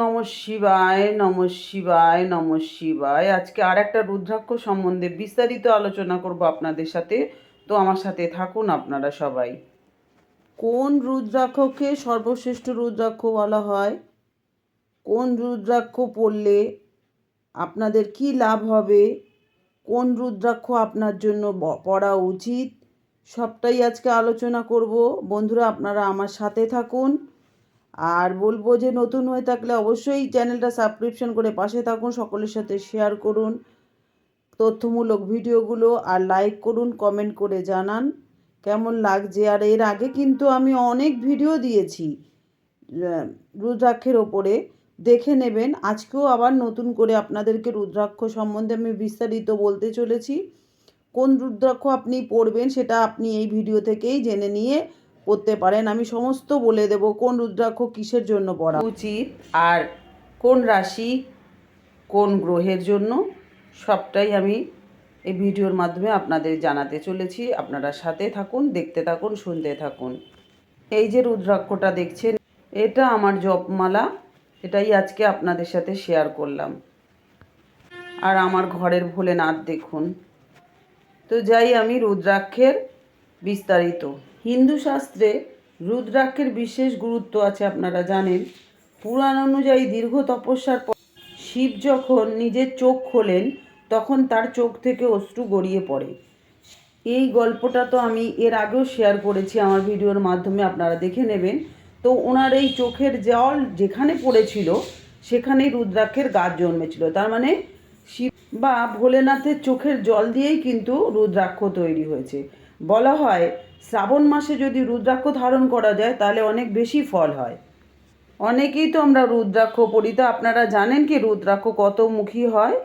নম শিবায় নম শিবায় নম শিবায়। আজকে আর একটা রুদ্রাক্ষ সম্বন্ধে বিস্তারিত আলোচনা করব আপনাদের সাথে। তো আমার সাথে থাকুন আপনারা সবাই। কোন রুদ্রাক্ষকে সর্বশ্রেষ্ঠ রুদ্রাক্ষ বলা হয়? কোন রুদ্রাক্ষ পড়লে আপনাদের কি লাভ হবে? কোন রুদ্রাক্ষ আপনার জন্য পড়া উচিত? সবটাই আজকে আলোচনা করব। বন্ধুরা, আপনারা আমার সাথে থাকুন। আর বলব যে নতুন হয়ে থাকলে অবশ্যই চ্যানেলটা সাবস্ক্রিপশন করে পাশে থাকুন, সকলের সাথে শেয়ার করুন, তথ্যমূলক ভিডিওগুলো আর লাইক করুন কমেন্ট করে জানান। কেমন লাগছে? আর এর আগে কিন্তু আমি অনেক ভিডিও দিয়েছি রুদ্রাক্ষের ওপরে। দেখে নেবেন, আজকেও আবার নতুন করে আপনাদেরকে রুদ্রাক্ষ সম্বন্ধে আমি বিস্তারিত বলতে চলেছি। কোন রুদ্রাক্ষ আপনি পড়বেন সেটা আপনি এই ভিডিও থেকেই জেনে নিয়ে পড়তে পারেন। আমি সমস্ত বলে দেব কোন রুদ্রাক্ষ কিসের জন্য পড়া উচিত আর কোন রাশি কোন গ্রহের জন্য। সবটাই আমি এই ভিডিওর মাধ্যমে আপনাদের জানাতে চলেছি। আপনারা সাথে থাকুন, দেখতে থাকুন, শুনতে থাকুন। এই যে রুদ্রাক্ষটা দেখছেন, এটা আমার জপমালা। এটাই আজকে আপনাদের সাথে শেয়ার করলাম। আর আমার ঘরের ভোলেনাথ দেখুন। তো যাই আমি রুদ্রাক্ষের বিস্তারিত। হিন্দু শাস্ত্রে রুদ্রাক্ষের বিশেষ গুরুত্ব আছে, আপনারা জানেন। পুরাণ অনুযায়ী দীর্ঘ তপস্যার পর শিব যখন নিজের চোখ খোলেন, তখন তার চোখ থেকে অশ্রু গড়িয়ে পড়ে। এই গল্পটা তো আমি এর আগেও শেয়ার করেছি, আমার ভিডিওর মাধ্যমে আপনারা দেখে নেবেন। তো ওনার এই চোখের জল যেখানে পড়েছিল, সেখানেই রুদ্রাক্ষের গাছ জন্মেছিল। তার মানে শিব বা ভোলেনাথের চোখের জল দিয়েই কিন্তু রুদ্রাক্ষ তৈরি হয়েছে। বলা হয়, শ্রাবণ মাসে যদি রুদ্রাক্ষ ধারণ করা যায়, তাহলে অনেক বেশি ফল হয়। অনেকেই তো আমরা রুদ্রাক্ষ পড়ি। তো আপনারা জানেন কি রুদ্রাক্ষ কত মুখী হয়?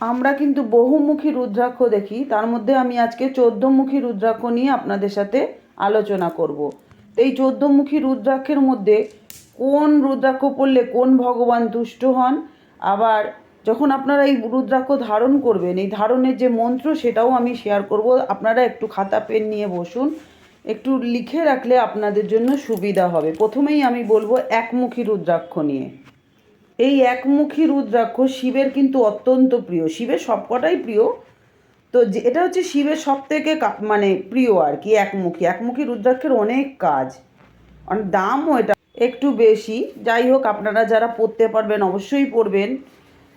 আমরা কিন্তু বহুমুখী রুদ্রাক্ষ দেখি। তার মধ্যে আমি আজকে চোদ্দমুখী রুদ্রাক্ষ নিয়ে আপনাদের সাথে আলোচনা করব। এই চোদ্দমুখী রুদ্রাক্ষের মধ্যে কোন রুদ্রাক্ষ পড়লে কোন ভগবান তুষ্ট হন? আবার যখন আপনারা এই রুদ্রাক্ষ ধারণ করবেন, এই ধারণের যে মন্ত্র সেটাও আমি শেয়ার করব। আপনারা একটু খাতা পেন নিয়ে বসুন। একটু লিখে রাখলে আপনাদের জন্য সুবিধা হবে। প্রথমেই আমি বলব একমুখী রুদ্রাক্ষ নিয়ে। এই একমুখী রুদ্রাক্ষ শিবের কিন্তু অত্যন্ত প্রিয়। শিবের সবকটাই প্রিয়। তো এটা হচ্ছে শিবের সব থেকে মানে প্রিয় আর কি, একমুখী। একমুখী রুদ্রাক্ষের অনেক কাজ। অনেক দামও এটা। একটু বেশি। যাই হোক, আপনারা যারা পড়তে পারবেন, অবশ্যই পড়বেন।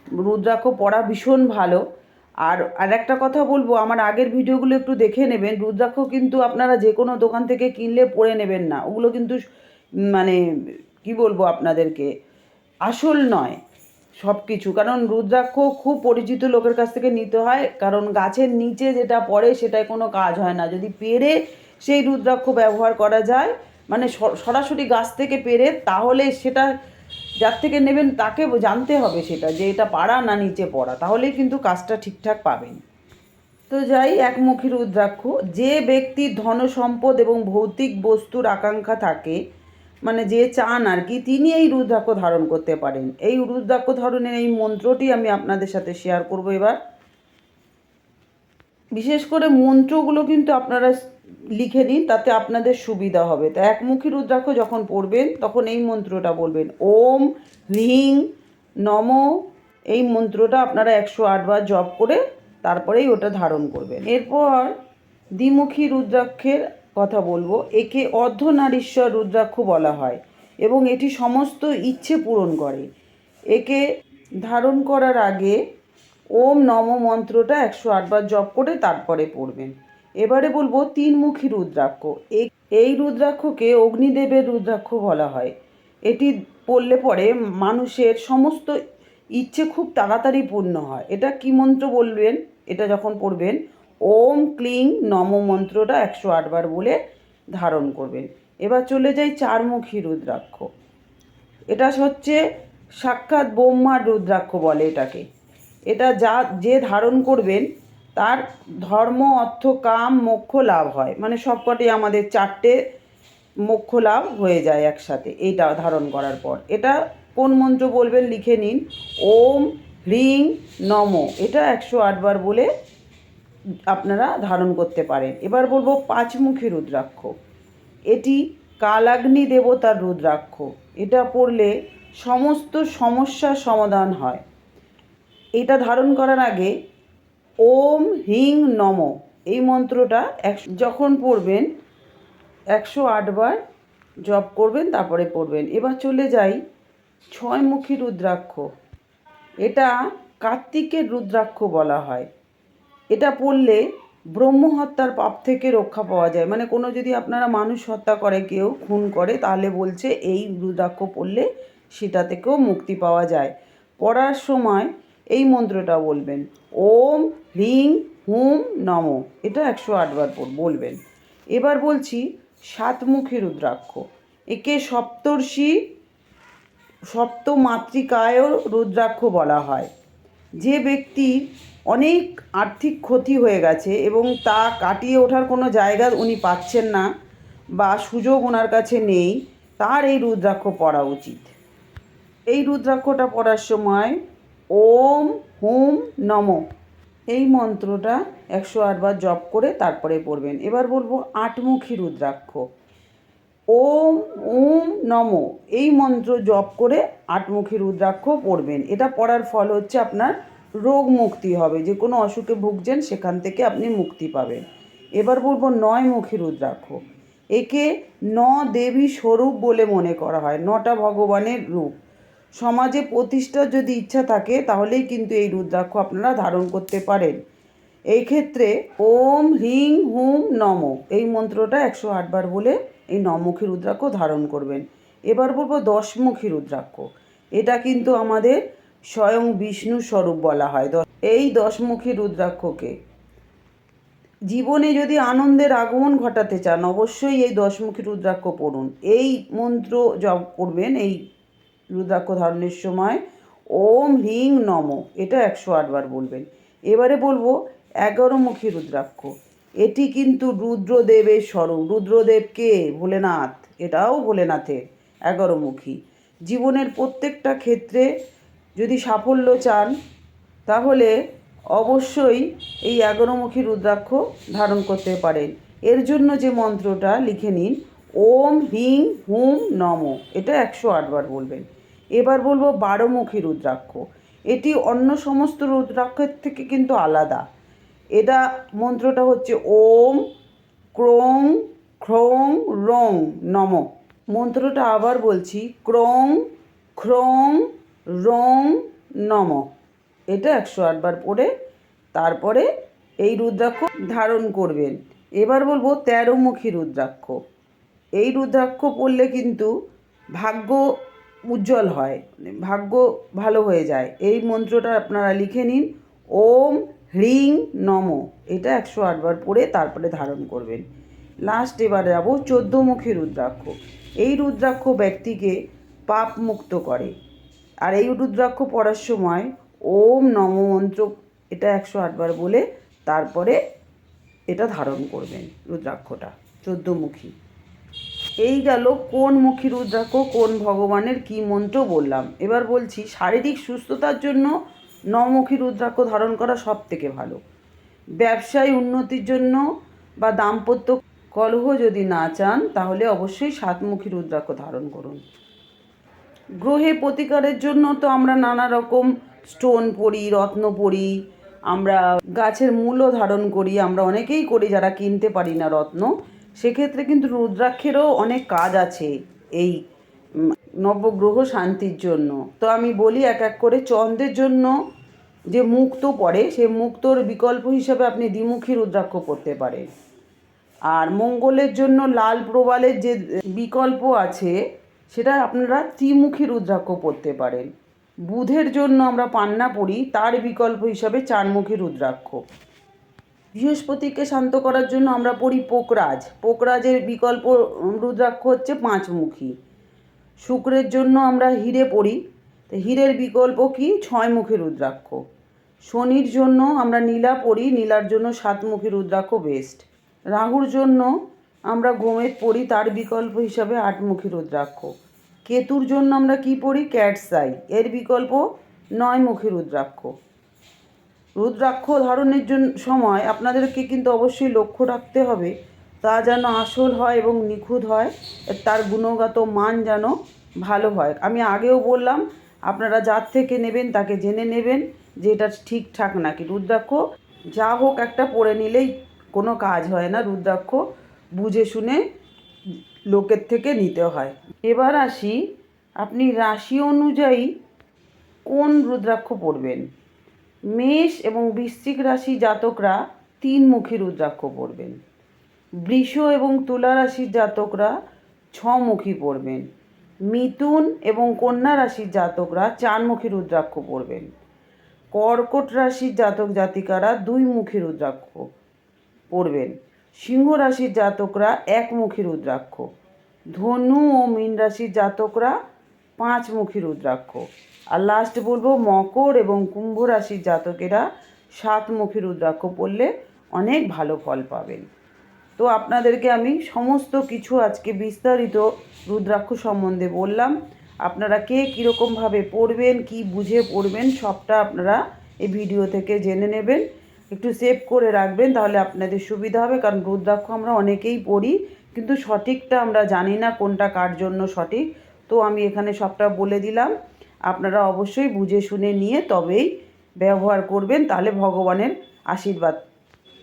রুদ্রাক্ষ পড়া ভীষণ ভালো। আর আর একটা কথা বলব, আমার আগের ভিডিওগুলো একটু দেখে নেবেন। রুদ্রাক্ষ কিন্তু আপনারা যে কোনো দোকান থেকে কিনলে পড়ে নেবেন না। ওগুলো কিন্তু মানে কি বলব আপনাদেরকে, আসল নয় সব কিছু কারণ রুদ্রাক্ষ খুব পরিচিত লোকের কাছ থেকে নিতে হয়। কারণ গাছের নিচে যেটা পড়ে সেটায় কোনো কাজ হয় না। যদি পেরে সেই রুদ্রাক্ষ ব্যবহার করা যায় মানে সরাসরি গাছ থেকে পেরে, তাহলে সেটা যার থেকে নেবেন তাকে জানতে হবে সেটা যে এটা পাড়া না নিচে পড়া, তাহলেই কিন্তু কাজটা ঠিকঠাক পাবেন। তো যাই একমুখী রুদ্রাক্ষ, যে ব্যক্তির ধন সম্পদ এবং ভৌতিক বস্তুর আকাঙ্ক্ষা থাকে মানে যে চান আর কি, তিনি এই রুদ্রাক্ষ ধারণ করতে পারেন। এই রুদ্রাক্ষ ধারণের এই মন্ত্রটি আমি আপনাদের সাথে শেয়ার করব এবার। বিশেষ করে মন্ত্রগুলো কিন্তু আপনারা লিখে নিন, তাতে আপনাদের সুবিধা হবে। তো একমুখী রুদ্রাক্ষ যখন পড়বেন, তখন এই মন্ত্রটা বলবেন। ওম হ্রিং নম। এই মন্ত্রটা আপনারা একশো আটবার জপ করে তারপরেই ওটা ধারণ করবেন। এরপর দ্বিমুখী রুদ্রাক্ষের কথা বলব। একে অর্ধনারীশ্বর রুদ্রাক্ষ বলা হয় এবং এটি সমস্ত ইচ্ছে পূরণ করে। একে ধারণ করার আগে ওম নম মন্ত্রটা একশো আটবার জপ করে তারপরে পড়বেন। এবারে বলব তিনমুখী রুদ্রাক্ষ। এই রুদ্রাক্ষকে অগ্নিদেবের রুদ্রাক্ষ বলা হয়। এটি পড়লে পরে মানুষের সমস্ত ইচ্ছে খুব তাড়াতাড়ি পূর্ণ হয়। এটা কি মন্ত্র বলবেন? এটা যখন পড়বেন, ওম ক্লিং নম মন্ত্রটা একশো আটবার বলে ধারণ করবেন। এবার চলে যাই চারমুখী রুদ্রাক্ষ। এটা হচ্ছে সাক্ষাৎ ব্রহ্মার রুদ্রাক্ষ বলে এটাকে। এটা যা যে ধারণ করবেন তার ধর্ম, অর্থ, কাম, মোক্ষ লাভ হয়। মানে সবকটি আমাদের চারটে মোক্ষ লাভ হয়ে যায় একসাথে, এইটা ধারণ করার পর। এটা কোন মন্ত্র বলবেন? লিখে নিন। ওম হ্রিং নম। এটা একশো আটবার বলে আপনারা ধারণ করতে পারেন। এবার বলব পাঁচমুখী রুদ্রাক্ষ। এটি কালাগ্নি দেবতার রুদ্রাক্ষ। এটা পড়লে সমস্ত সমস্যার সমাধান হয়। এটা ধারণ করার আগে ওম হিং নম। এই মন্ত্রটা যখন পড়বেন, একশো আটবার জপ করবেন, তারপরে পড়বেন। এবার চলে যাই ছয়মুখী রুদ্রাক্ষ। এটা কার্তিকের রুদ্রাক্ষ বলা হয়। এটা পড়লে ব্রহ্মহত্যার পাপ থেকে রক্ষা পাওয়া যায়। মানে কোনো যদি আপনারা মানুষ হত্যা করে, কেউ খুন করে, তাহলে বলছে এই রুদ্রাক্ষ পড়লে সেটা থেকেও মুক্তি পাওয়া যায়। পড়ার সময় এই মন্ত্রটা বলবেন। ওম হ্রিং হুম নম। এটা একশো আটবার বলবেন। এবার বলছি সাতমুখী রুদ্রাক্ষ। একে সপ্তর্ষি, সপ্তমাতৃকায়ও রুদ্রাক্ষ বলা হয়। যে ব্যক্তি অনেক আর্থিক ক্ষতি হয়ে গেছে এবং তা কাটিয়ে ওঠার কোনো জায়গা উনি পাচ্ছেন না বা সুযোগ ওনার কাছে নেই, তার এই রুদ্রাক্ষ পড়া উচিত। এই রুদ্রাক্ষটা পড়ার সময় ওম হুম নম। এই মন্ত্রটা একশো আটবার জপ করে তারপরে পড়বেন। এবার বলব আটমুখী রুদ্রাক্ষ। ওম ওম নম। এই মন্ত্র জপ করে আটমুখী রুদ্রাক্ষ পড়বেন। এটা পড়ার ফল হচ্ছে আপনার রোগ মুক্তি হবে। যে কোনো অসুখে ভুগছেন, সেখান থেকে আপনি মুক্তি পাবেন। এবার বলব নয়মুখী রুদ্রাক্ষ। একে ন দেবী স্বরূপ বলে মনে করা হয়। নটা ভগবানের রূপ। সমাজে প্রতিষ্ঠার যদি ইচ্ছা থাকে, তাহলেই কিন্তু এই রুদ্রাক্ষ আপনারা ধারণ করতে পারেন। এই ক্ষেত্রে ওম হ্রিং হুম নম, এই মন্ত্রটা একশো আটবার বলে এই নমুখী রুদ্রাক্ষ ধারণ করবেন। এবার বলব দশমুখী রুদ্রাক্ষ, এটা কিন্তু আমাদের স্বয়ং বিষ্ণু স্বরূপ বলা হয়। এই দশমুখী রুদ্রাক্ষকে জীবনে যদি আনন্দের আগমন ঘটাতে চান, অবশ্যই এই দশমুখী রুদ্রাক্ষ পড়ুন। এই মন্ত্র জপ করবেন, এই রুদ্রাক্ষ ধারণের সময়। ওম হ্রিং নম, এটা একশো আটবার বলবেন। এবারে বলব এগারোমুখী রুদ্রাক্ষ। এটি কিন্তু রুদ্রদেবের স্বরূপ। রুদ্রদেবকে ভোলেনাথ। এটাও ভোলেনাথের এগারোমুখী। জীবনের প্রত্যেকটা ক্ষেত্রে যদি সাফল্য চান, তাহলে অবশ্যই এই এগারোমুখী রুদ্রাক্ষ ধারণ করতে পারেন। এর জন্য যে মন্ত্রটা লিখে নিন, ওম হিং হুম নম, এটা একশো আটবার বলবেন। এবার বলব বারোমুখী রুদ্রাক্ষ। এটি অন্য সমস্ত রুদ্রাক্ষের থেকে কিন্তু আলাদা। এটা মন্ত্রটা হচ্ছে ওম, ক্রোং খ্রোং রং নম। মন্ত্রটা আবার বলছি, ক্রোং খ্রোং রং নম। এটা একশো আটবার পড়ে তারপরে এই রুদ্রাক্ষ ধারণ করবেন। এবার বলব তেরোমুখী রুদ্রাক্ষ। এই রুদ্রাক্ষ পড়লে কিন্তু ভাগ্য উজ্জ্বল হয়, ভাগ্য ভালো হয়ে যায়। এই মন্ত্রটা আপনারা লিখে নিন, ওম হ্রিং নম। এটা একশো আটবার পড়ে তারপরে ধারণ করবেন। লাস্ট এবার যাব চোদ্দোমুখী রুদ্রাক্ষ। এই রুদ্রাক্ষ ব্যক্তিকে পাপ মুক্ত করে। আর এই রুদ্রাক্ষ পড়ার সময় ওম নম মন্ত্র, এটা একশো আটবার বলে তারপরে এটা ধারণ করবেন রুদ্রাক্ষটা, চোদ্দোমুখী। এই গেল কোন মুখী রুদ্রাক্ষ, কোন ভগবানের কি মন্ত্র বললাম। এবার বলছি, শারীরিক সুস্থতার জন্য নমুখী রুদ্রাক্ষ ধারণ করা সব থেকে ভালো। ব্যবসায় উন্নতির জন্য বা দাম্পত্য কলহ যদি না চান, তাহলে অবশ্যই সাতমুখী রুদ্রাক্ষ ধারণ করুন। গ্রহে প্রতিকারের জন্য তো আমরা নানা রকম স্টোন পরি, রত্ন পরি, আমরা গাছের মূলও ধারণ করি, আমরা অনেকেই করি যারা কিনতে পারি না রত্ন। সেক্ষেত্রে কিন্তু রুদ্রাক্ষেরও অনেক কাজ আছে এই নবগ্রহ শান্তির জন্য। তো আমি বলি এক এক করে চন্দ্রের জন্য যে মুক্ত পড়ে, সে মুক্তর বিকল্প হিসাবে আপনি দ্বিমুখী রুদ্রাক্ষ পড়তে পারেন। আর মঙ্গলের জন্য লাল প্রবালের যে বিকল্প আছে, সেটা আপনারা ত্রিমুখী রুদ্রাক্ষ পড়তে পারেন। বুধের জন্য আমরা পান্না পড়ি, তার বিকল্প হিসাবে চারমুখী রুদ্রাক্ষ। বৃহস্পতিকে শান্ত করার জন্য আমরা পড়ি পোকরাজ। পোকরাজের বিকল্প রুদ্রাক্ষ হচ্ছে পাঁচমুখী। শুক্রের জন্য আমরা হিরে পড়ি। তো হীরের বিকল্প কি? ছয়মুখী রুদ্রাক্ষ। শনির জন্য আমরা নীলা পড়ি। নীলার জন্য সাতমুখী রুদ্রাক্ষ বেস্ট রাহুর জন্য আমরা গোমেদ পড়ি। তার বিকল্প হিসাবে আটমুখী রুদ্রাক্ষ। কেতুর জন্য আমরা কি পড়ি? ক্যাটসাই। এর বিকল্প নয়মুখী রুদ্রাক্ষ। রুদ্রাক্ষ ধারণের জন্য সময় আপনাদেরকে কিন্তু অবশ্যই লক্ষ্য রাখতে হবে। তা যেন আসল হয় এবং নিখুঁত হয়, তার গুণগত মান যেন ভালো হয়। আমি আগেও বললাম, আপনারা যার থেকে নেবেন তাকে জেনে নেবেন যে এটা ঠিকঠাক নাকি। রুদ্রাক্ষ যা হোক একটা পরে নিলেই কোনো কাজ হয় না। রুদ্রাক্ষ বুঝে শুনে লোকের থেকে নিতে হয়। এবার আসি, আপনি রাশি অনুযায়ী কোন রুদ্রাক্ষ পরবেন মেষ এবং বৃশ্চিক রাশি জাতকরা তিন তিনমুখী রুদ্রাক্ষ পরবেন বৃষ এবং তুলা রাশির জাতকরা ছমুখী পড়বেন। মিথুন এবং কন্যা রাশির জাতকরা চারমুখী রুদ্রাক্ষ পড়বেন। কর্কট রাশির জাতক জাতিকারা দুই দুইমুখী রুদ্রাক্ষ পড়বেন। সিংহ রাশির জাতকরা একমুখী রুদ্রাক্ষ। ধনু ও মীন রাশির জাতকরা পাঁচমুখী রুদ্রাক্ষ। আর লাস্ট বলব, মকর এবং কুম্ভ রাশির জাতকেরা সাতমুখী রুদ্রাক্ষ পড়লে অনেক ভালো ফল পাবেন। তো আপনাদেরকে আমি সমস্ত কিছু আজকে বিস্তারিত রুদ্রাক্ষ সম্বন্ধে বললাম। আপনারা কে কীরকমভাবে পড়বেন, কি বুঝে পড়বেন, সবটা আপনারা এই ভিডিও থেকে জেনে নেবেন। একটু সেভ করে রাখবেন, তাহলে আপনাদের সুবিধা হবে, কারণ রুদ্রাক্ষ আমরা অনেকেই পড়ি, কিন্তু সঠিকটা আমরা জানি না কোনটা কার জন্য সঠিক। তো আমি এখানে সবটা বলে দিলাম। আপনারা অবশ্যই বুঝে শুনে নিয়ে তবেই ব্যবহার করবেন, তাহলে ভগবানের আশীর্বাদ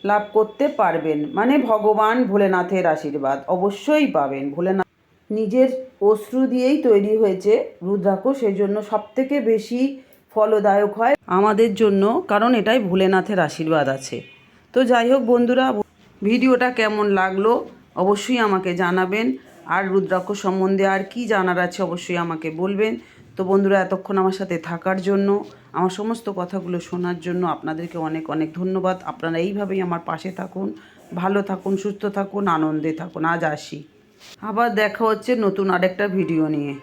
লাভ করতে পারবেন। মানে ভগবান ভোলেনাথের আশীর্বাদ অবশ্যই পাবেন। ভোলেনাথ নিজের অশ্রু দিয়েই তৈরি হয়েছে রুদ্রাক্ষ সেই জন্য সবথেকে বেশি ফলদায়ক হয় আমাদের জন্য, কারণ এটাই ভোলেনাথের আশীর্বাদ আছে। তো যাই হোক বন্ধুরা, ভিডিওটা কেমন লাগল অবশ্যই আমাকে জানাবেন। আর রুদ্রাক্ষ সম্বন্ধে আর কি জানার আছে অবশ্যই আমাকে বলবেন। তো বন্ধুরা, এতক্ষণ আমার সাথে থাকার জন্য, আমার সমস্ত কথাগুলো শোনার জন্য আপনাদেরকে অনেক অনেক ধন্যবাদ। আপনারা এইভাবেই আমার পাশে থাকুন, ভালো থাকুন, সুস্থ থাকুন, আনন্দে থাকুন। আজ আসি। আবার দেখা হচ্ছে নতুন আরেকটা ভিডিও নিয়ে।